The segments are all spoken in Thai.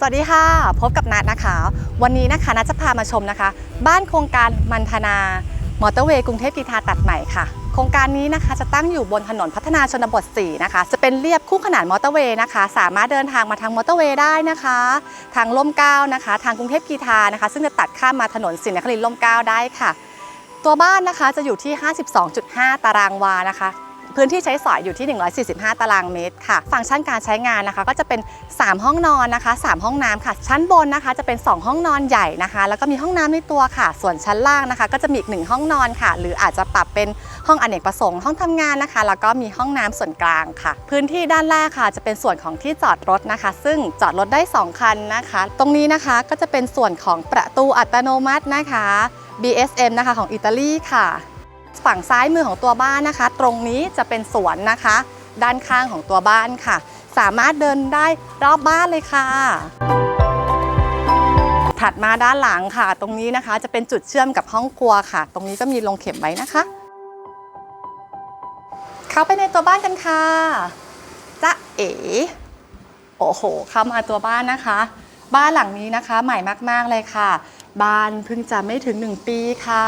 สวัสดีค่ะ พบกับนัทนะคะ วันนี้นะคะนัทจะพามาชมนะคะ บ้านโครงการมันธนามอเตอร์เวย์กรุงเทพกีทาตัดใหม่ค่ะ โครงการนี้นะคะจะตั้งอยู่บนถนนพัฒนาชนบท 4 นะคะ จะเป็นเรียบคู่ขนานมอเตอร์เวย์นะคะ สามารถเดินทางมาทางมอเตอร์เวย์ได้นะคะ ทางล่มเก้านะคะ ทางกรุงเทพกีทานะคะ ซึ่งจะตัดข้ามมาถนนสินนครินทร์ล่มเก้าได้ค่ะ ตัวบ้านนะคะจะอยู่ที่ 52.5 ตารางวานะคะ พื้นที่ใช้สอยอยู่ที่ 145 ตารางเมตรค่ะ ฟังก์ชันการใช้งานนะคะ ก็จะเป็น 3 ห้องนอนนะคะ 3 ห้องน้ำค่ะ ชั้นบนนะคะจะเป็น 2 ห้องนอนใหญ่นะคะ แล้วก็มีห้องน้ำในตัวค่ะ ส่วนชั้นล่างนะคะ ก็จะมีอีกหนึ่งห้องนอนค่ะ หรืออาจจะปรับเป็นห้องอเนกประสงค์ห้องทำงานนะคะ แล้วก็มีห้องน้ำส่วนกลางค่ะ พื้นที่ด้านแรกค่ะ จะเป็นส่วนของที่จอดรถนะคะ ซึ่งจอดรถได้ 2 คันนะคะ ตรงนี้นะคะก็จะเป็นส่วนของประตูอัตโนมัตินะคะ BSM นะคะของอิตาลีค่ะ ฝั่งซ้ายมือของตัวบ้านนะคะ ตรงนี้จะเป็นสวนนะคะ ด้านข้างของตัวบ้านค่ะ สามารถเดินได้รอบบ้านเลยค่ะ ถัดมาด้านหลังค่ะ ตรงนี้นะคะจะเป็นจุดเชื่อมกับห้องครัวค่ะ ตรงนี้ก็มีลงเข็มไว้นะคะ เข้าไปในตัวบ้านกันค่ะจ๊ะเอ๋โอ้โห เข้ามาตัวบ้านนะคะ บ้านหลังนี้นะคะ ใหม่มากๆเลยค่ะ บ้านเพิ่งจะไม่ถึง 1 ปีค่ะ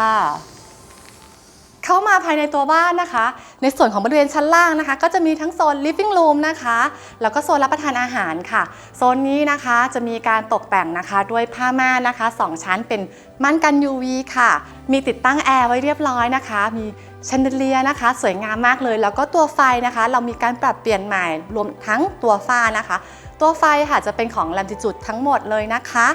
เข้ามาภายในตัวบ้านนะคะ ในส่วนของบริเวณชั้นล่างนะคะ ก็จะมีทั้งโซน living room นะคะ แล้วก็โซนรับประทานอาหารค่ะ โซนนี้นะคะจะมีการตกแต่งนะคะด้วยผ้าม่านนะคะ 2 ชั้นเป็นม่านกัน UV ค่ะ มีติดตั้งแอร์ไว้เรียบร้อยนะคะ มีแชนเดเลียนะคะ สวยงามมากเลย แล้วก็ตัวไฟนะคะ เรามีการปรับเปลี่ยนใหม่รวมทั้งตัวฝ้านะคะ ตัวไฟค่ะจะเป็นของ Latitude ทั้งหมดเลยนะคะ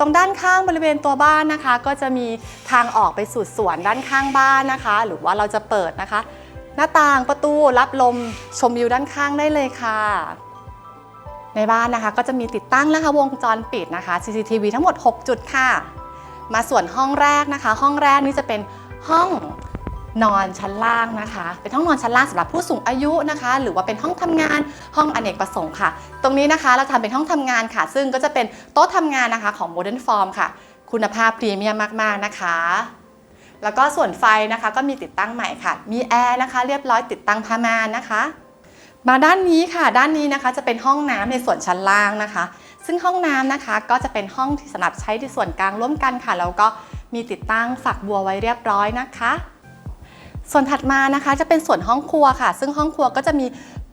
ตรงด้านข้างบริเวณตัวบ้านนะคะ ก็จะมีทางออกไปสู่สวนด้านข้างบ้านนะคะ หรือว่าเราจะเปิดนะคะ หน้าต่างประตูรับลมชมวิวด้านข้างได้เลยค่ะ ในบ้านนะคะก็จะมีติดตั้งนะคะวงจรปิดนะคะ CCTV ทั้งหมด 6 จุดค่ะ มาส่วนห้องแรกนะคะ ห้องแรกนี้จะเป็นห้อง นอนชั้นล่างนะคะ เป็นห้องนอนชั้นล่างสำหรับผู้สูงอายุนะคะ หรือว่าเป็นห้องทำงานห้องอเนกประสงค์ค่ะ ตรงนี้นะคะเราทำเป็นห้องทำงานค่ะ ซึ่งก็จะเป็นโต๊ะทำงานนะคะของ Modern Form ค่ะ คุณภาพพรีเมียมมาก ๆ นะคะ แล้วก็ส่วนไฟนะคะก็มีติดตั้งใหม่ค่ะ มีแอร์นะคะเรียบร้อยติดตั้งผ้าม่านนะคะมาด้านนี้ค่ะ ด้านนี้นะคะจะเป็นห้องน้ำในส่วนชั้นล่างนะคะ ซึ่งห้องน้ำนะคะก็จะเป็นห้องที่สำหรับใช้ในส่วนกลางร่วมกันค่ะแล้วก็มีติดตั้งฝักบัวไว้เรียบร้อยนะคะ ส่วนถัดมานะคะจะเป็นส่วนห้องครัวค่ะ ซึ่งห้องครัวก็จะมี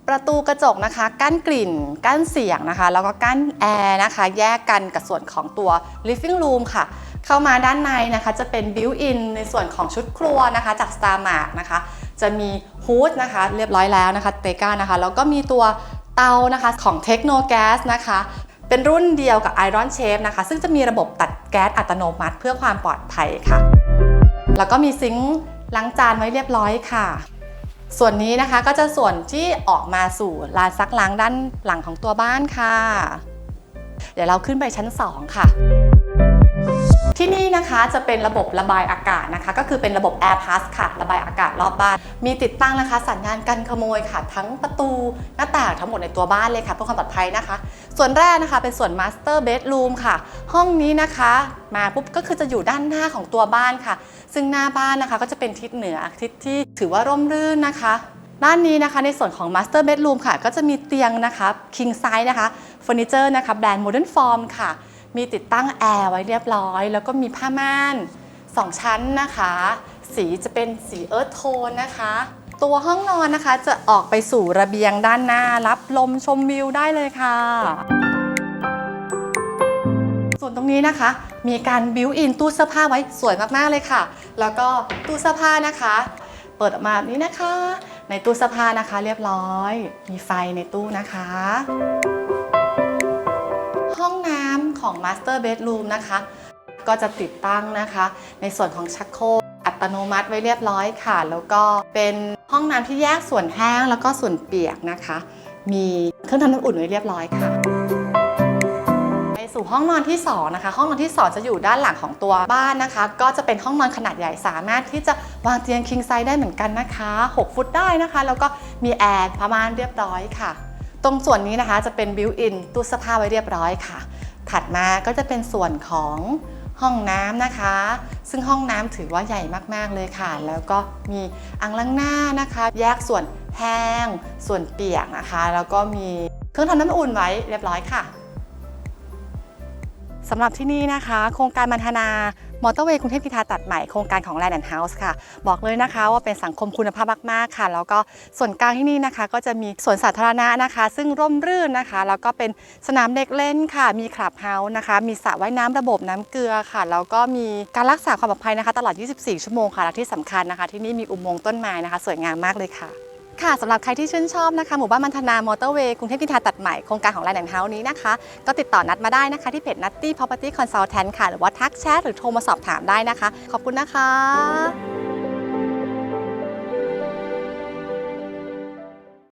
ประตูกระจกนะคะ กั้นกลิ่น กั้นเสียงนะคะ แล้วก็กั้นแอร์นะคะ แยกกันกับส่วนของตัว living room ค่ะ เข้ามาด้านในนะคะจะเป็น built in ในส่วนของชุดครัวนะคะ จาก Star Mark นะคะ จะมีฮูดนะคะ เรียบร้อยแล้วนะคะเตก้านะคะ แล้วก็มีตัวเตานะคะของ Techno Gas นะคะ เป็นรุ่นเดียวกับ Iron Chef นะคะ ซึ่งจะมีระบบตัดแก๊สอัตโนมัติ เพื่อความปลอดภัยค่ะ แล้วก็มีซิงค์ ล้างจานไว้เรียบร้อยค่ะ ส่วนนี้นะคะก็จะส่วนที่ออกมาสู่ลานซักล้างด้านหลังของตัวบ้านค่ะ เดี๋ยวเราขึ้นไปชั้น 2 ค่ะที่นี่นะคะจะเป็นระบบระบายอากาศนะคะ ก็คือเป็นระบบ Air Pass ค่ะ ระบายอากาศรอบบ้าน มีติดตั้งนะคะสัญญาณกันขโมยค่ะ ทั้งประตูหน้าต่างทั้งหมดในตัวบ้านเลยค่ะเพื่อความปลอดภัยนะคะ ส่วนแรกนะคะเป็นส่วน Master Bedroom ค่ะ ห้องนี้นะคะ มาปุ๊บก็คือจะอยู่ด้านหน้าของตัวบ้านค่ะ ซึ่งหน้าบ้านนะคะก็จะเป็นทิศเหนือทิศที่ถือว่าร่มรื่นนะคะด้านนี้นะคะในส่วนของ Master Bedroom ค่ะ ก็จะมีเตียงนะคะ King Size นะคะเฟอร์นิเจอร์นะคะแบรนด์ Modern Form ค่ะ มีติดตั้งแอร์ไว้เรียบร้อย แล้วก็มีผ้าม่าน 2 ชั้นนะคะ สีจะเป็นสีเอิร์ธโทนนะคะ ตัวห้องนอนนะคะจะออกไปสู่ระเบียงด้านหน้า รับลมชมวิวได้เลยค่ะ ส่วนตรงนี้นะคะ มีการบิวอินตู้เสื้อผ้าไว้สวยมากๆเลยค่ะ แล้วก็ตู้เสื้อผ้านะคะ เปิดออกมาแบบนี้นะคะ ในตู้เสื้อผ้านะคะเรียบร้อย มีไฟในตู้นะคะห้องน้ำของ Master Bedroom นะคะ ก็จะติดตั้งนะคะ ในส่วนของชักโครก ตโนมัติไว้เรียบร้อยค่ะ แล้วก็เป็นห้องน้ำที่แยกส่วนแห้งแล้วก็ส่วนเปียกนะคะ มีเครื่องทำน้ำอุ่นไว้เรียบร้อยค่ะ ไปสู่ห้องนอนที่2นะคะ ห้องนอนที่ 2 จะอยู่ด้านหลังของตัวบ้านนะคะ ก็จะเป็นห้องนอนขนาดใหญ่สามารถที่จะวางเตียง king size ได้เหมือนกันนะคะ 6 ฟุตได้นะคะ แล้วก็มีแอร์ประมาณเรียบร้อยค่ะ ตรงส่วนนี้นะคะจะเป็น built in ตู้เสื้อผ้าไว้เรียบร้อยค่ะ ถัดมาก็จะเป็นส่วนของ ห้องน้ำนะคะ ซึ่งห้องน้ำถือว่าใหญ่มากๆเลยค่ะ แล้วก็มีอ่างล้างหน้านะคะ แยกส่วนแห้ง ส่วนเปียกนะคะ แล้วก็มีเครื่องทำน้ำอุ่นไว้เรียบร้อยค่ะสำหรับที่นี่นะคะ โครงการมันธนา มอเตอร์เวย์กรุงเทพกีฬาตัดใหม่โครงการของ Land and House ค่ะ บอกเลยนะคะว่าเป็นสังคมคุณภาพมาก ๆ ค่ะ แล้วก็ส่วนกลางที่นี่นะคะ ก็จะมีสวนสาธารณะนะคะ ซึ่งร่มรื่นนะคะ แล้วก็เป็นสนามเด็กเล่นค่ะ มีคลับเฮาส์นะคะ มีสระว่ายน้ำระบบน้ำเกลือค่ะ แล้วก็มีการรักษาความปลอดภัยนะคะ ตลอด 24 ชั่วโมงค่ะ และที่สำคัญนะคะ ที่นี่มีอุโมงค์ต้นไม้นะคะ สวยงามมากเลยค่ะ ค่ะสำหรับใครที่ชื่นชอบนะคะ หมู่บ้านมันธนามอเตอร์เวย์กรุงเทพกีฬาตัดใหม่ โครงการของ Land and House นี้นะคะ ก็ติดต่อนัดมาได้นะคะ ที่เพจ Nutty Property Consultant ค่ะ หรือว่าทักแชทหรือโทรมาสอบถามได้นะคะ ขอบคุณนะคะ